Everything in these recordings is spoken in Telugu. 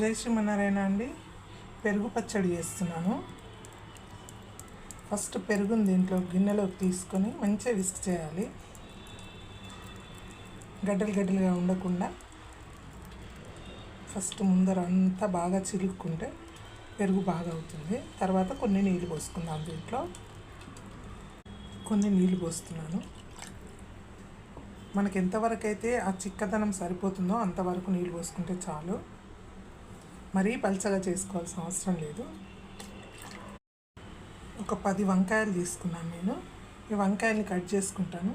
జై శ్రీమన్నారాయణ అండి. పెరుగు పచ్చడి చేస్తున్నాను. ఫస్ట్ పెరుగుని దీంట్లో గిన్నెలోకి తీసుకొని మంచిగా విస్క్ చేయాలి. గడ్డలు గడ్డలుగా ఉండకుండా ఫస్ట్ ముందర అంతా బాగా చిలుక్కుంటే పెరుగు బాగా అవుతుంది. తర్వాత కొన్ని నీళ్ళు పోసుకుందాం దీంట్లో. కొన్ని నీళ్ళు పోస్తున్నాను. మనకి ఎంతవరకు అయితే ఆ చిక్కదనం సరిపోతుందో అంతవరకు నీళ్ళు పోసుకుంటే చాలు. మరీ పలచగా చేసుకోవాల్సిన అవసరం లేదు. ఒక పది వంకాయలు తీసుకున్నాను నేను. ఈ వంకాయల్ని కట్ చేసుకుంటాను.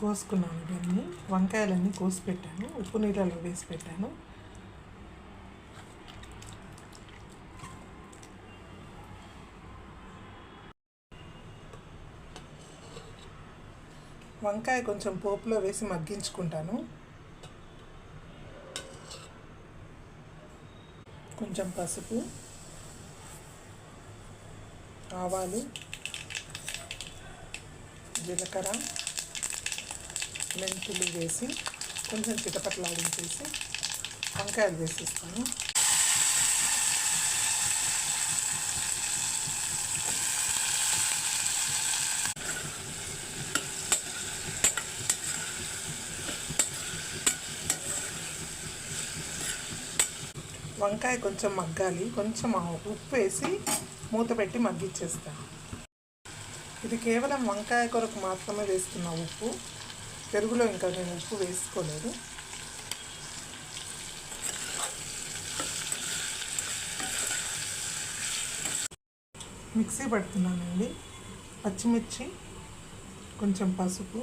కోసుకున్నాను ఇవన్నీ వంకాయలన్నీ కోసి పెట్టాను ఉప్పు నీళ్ళలో వేసి పెట్టాను. వంకాయ కొంచెం పోపులో వేసి మగ్గించుకుంటాను. కొంచెం పసుపు ఆవాలు జీలకర్ర మెంతులు వేసి కొంచెం చిటపట్లాడించేసి వంకాయలు వేసిస్తాను. వంకాయ కొంచెం మగ్గాలి కొంచెం ఉప్పు వేసి మూత పెట్టి మగ్గిచ్చేస్తాను. ఇది కేవలం వంకాయ కొరకు మాత్రమే వేస్తున్న ఉప్పు. పెరుగులో ఇంకా నేను ఉప్పు వేసుకోలేదు. మిక్సీ పడుతున్నానండి. పచ్చిమిర్చి కొంచెం పసుపు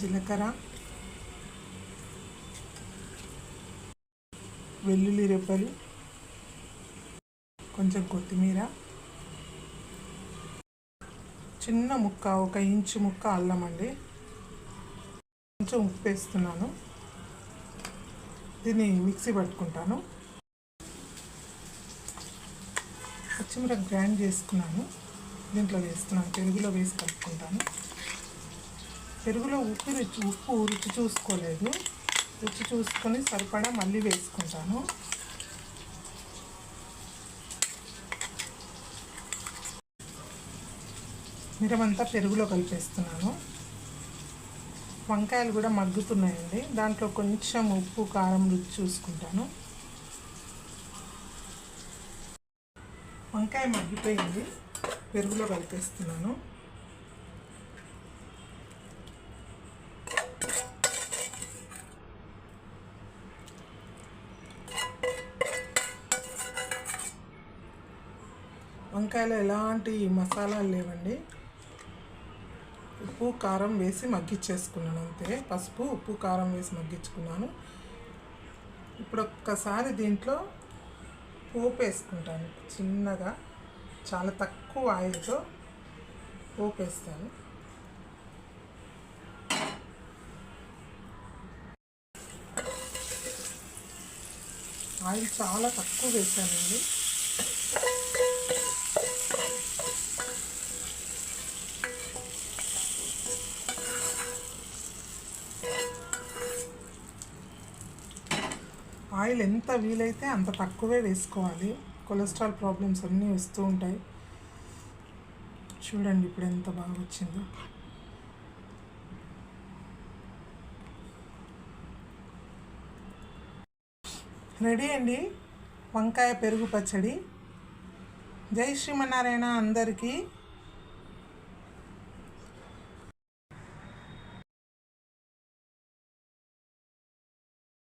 జీలకర్ర వెల్లుల్లి రెబ్బలు కొంచెం కొత్తిమీర. చిన్న ముక్క ఒక ఇంచు ముక్క అల్లం అండి. కొంచెం ఉప్పు వేస్తున్నాను. దీన్ని మిక్సీ పట్టుకుంటాను. పచ్చిమిర గ్రైండ్ చేసుకున్నాను. దీంట్లో వేస్తున్నాను. పెరుగులో వేసి కలుపుకుంటాను. పెరుగులో ఉప్పు రుచి ఉప్పు రుచి చూసుకోలేదు. రుచి చూసుకొని సరిపడా మళ్ళీ వేసుకుంటాను. మిరమంతా పెరుగులో కలిపేస్తున్నాను. వంకాయలు కూడా మగ్గుతున్నాయండి. దాంట్లో కొంచెం ఉప్పు కారం రుచి చూసుకుంటాను. వంకాయ మగ్గిపోయింది. పెరుగులో కలిపేస్తున్నాను. వంకాయలో ఎలాంటి మసాలాలు లేవండి. ఉప్పు కారం వేసి మగ్గిచ్చేసుకున్నాను అంతే. పసుపు ఉప్పు కారం వేసి మగ్గించుకున్నాను. ఇప్పుడు ఒక్కసారి దీంట్లో పోపు వేసుకుంటాను. చిన్నగా చాలా తక్కువ ఆయిల్తో పోపు వేస్తాను. ఆయిల్ చాలా తక్కువ వేసానండి. ఆయిల్ ఎంత వీలైతే అంత తక్కువే వేసుకోవాలి. కొలెస్ట్రాల్ ప్రాబ్లమ్స్ అన్నీ వస్తూ ఉంటాయి. చూడండి ఇప్పుడు ఎంత బాగా వచ్చిందో. రెడీ అండి? వంకాయ పెరుగు పచ్చడి. జై శ్రీమన్నారాయణ అందరికీ